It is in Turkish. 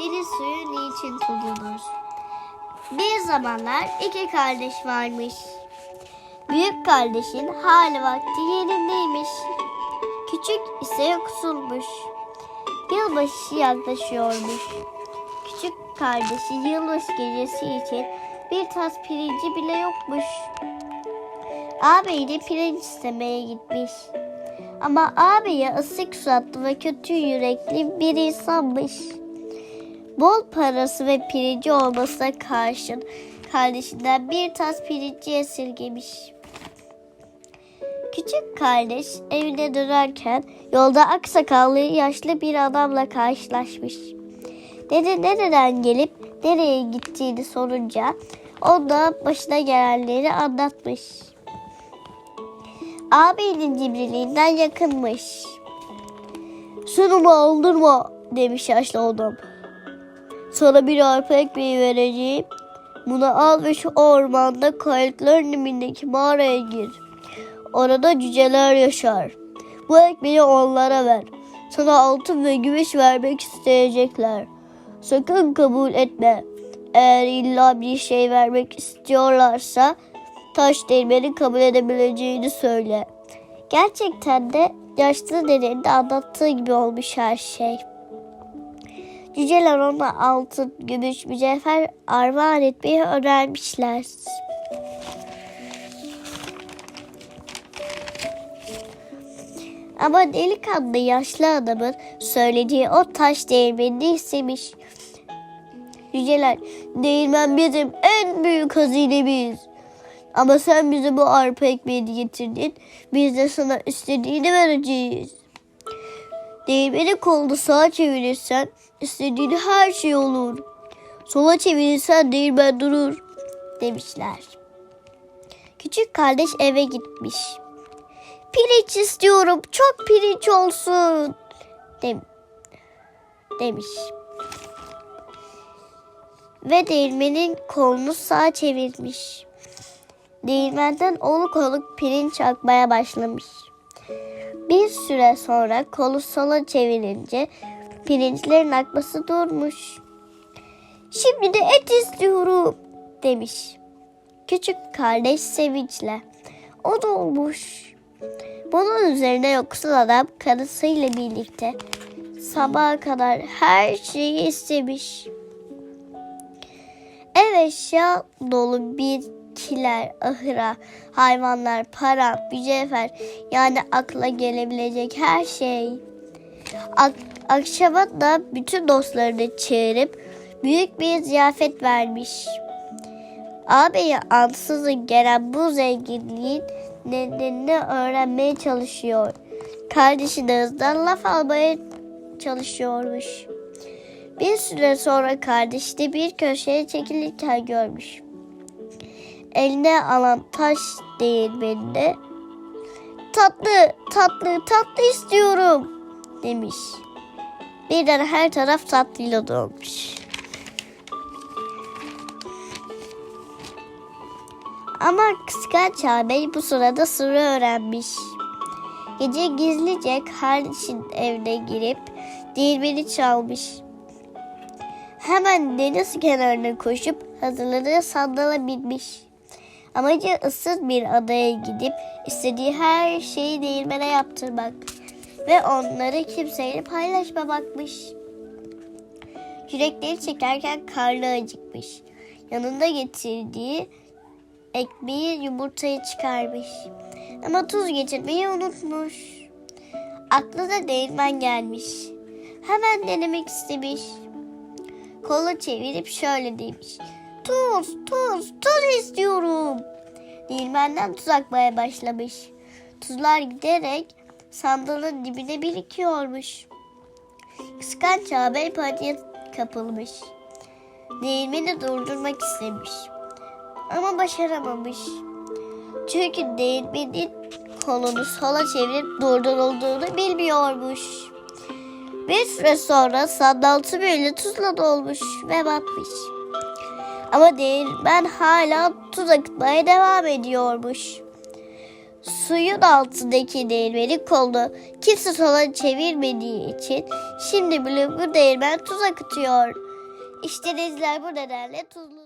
Deniz suyu niçin tuzludur? Bir zamanlar iki kardeş varmış. Büyük kardeşin hali vakti yerindeymiş. Küçük ise yoksulmuş. Yılbaşı yaklaşıyormuş. Küçük kardeşi yılbaşı gecesi için bir tas pirinci bile yokmuş. Ağabey de pirinç istemeye gitmiş. Ama ağabeye ısık suratlı ve kötü yürekli bir insanmış. Bol parası ve pirinci olmasına karşın kardeşinden bir tas pirinci esirgemiş. Küçük kardeş evine dönerken yolda aksakallı yaşlı bir adamla karşılaşmış. Dede nereden gelip nereye gittiğini sorunca o da başına gelenleri anlatmış. Ağabeyinin cimriliğinden yakınmış. Şunu aldırma demiş yaşlı adam. Sana bir arpa ekmeği vereceğim. Bunu al ve şu ormanda kayalıkların dibindeki mağaraya gir. Orada cüceler yaşar. Bu ekmeği onlara ver. Sana altın ve gümüş vermek isteyecekler. Sakın kabul etme. Eğer illa bir şey vermek istiyorlarsa taş değirmeni kabul edebileceğini söyle. Gerçekten de yaşlı dedenin de anlattığı gibi olmuş her şey. Cüceler ona altın, gümüş, mücevher armağan etmeyi öğrenmişler. Ama delikanlı yaşlı adamın söylediği o taş değirmenini istemiş. Yüceler, değirmen bizim en büyük hazinemiz. Ama sen bize bu arpa ekmeğini getirdin. Biz de sana istediğini vereceğiz. Değirmeni kolunu sağa çevirirsen istediğin her şey olur. Sola çevirirsen değirmen durur demişler. Küçük kardeş eve gitmiş. Pirinç istiyorum. Çok pirinç olsun. Dem demiş. Ve değirmenin kolunu sağa çevirmiş. Değirmenden oluk oluk pirinç akmaya başlamış. Bir süre sonra kolu sola çevirince pirinçlerin akması durmuş. Şimdi de et istiyorum demiş. Küçük kardeş sevinçle. O da olmuş. Bunun üzerine yoksul adam karısıyla birlikte sabaha kadar her şeyi istemiş. Ev eşya dolu bir kiler, ahıra, hayvanlar, para, mücevher yani akla gelebilecek her şey. Ak- akşama da bütün dostlarını çağırıp büyük bir ziyafet vermiş. Ağabeye ansızın gelen bu zenginliğin nedenini öğrenmeye çalışıyor. Kardeşi hızdan laf almaya çalışıyormuş. Bir süre sonra kardeşi de bir köşeye çekilirken görmüş. Eline alan taş değirmeninde tatlı tatlı tatlı istiyorum demiş. Birden her taraf tatlıyla dolmuş. Ama kıskanç ağabey bu sırada sırrı öğrenmiş. Gece gizlice kardeşin evine girip değirmeni çalmış. Hemen deniz kenarına koşup hazırladığı sandala binmiş. Amacı ıssız bir adaya gidip istediği her şeyi değirmene yaptırmak ve onları kimseyle paylaşmamakmış. Yürekleri çekerken karnı acıkmış. Yanında getirdiği ekmeği yumurtayı çıkarmış. Ama tuz getirmeyi unutmuş. Aklına değirmen gelmiş. Hemen denemek istemiş. Kolu çevirip şöyle demiş. Tuz, tuz, tuz istiyorum. Değirmenden tuz akmaya başlamış. Tuzlar giderek sandalın dibine birikiyormuş. Kıskanç ağabey paniğe kapılmış. Değirmeni durdurmak istemiş. Ama başaramamış. Çünkü değirmenin kolunu sola çevirip durdurulduğunu bilmiyormuş. Bir süre sonra sandal tümüyle tuzla dolmuş ve batmış. Ama değirmen hala tuz akıtmaya devam ediyormuş. Suyun altındaki değirmenin kolunu kimse sola çevirmediği için şimdi bile bu değirmen tuz akıtıyor. İşte denizler bu nedenle tuzludur.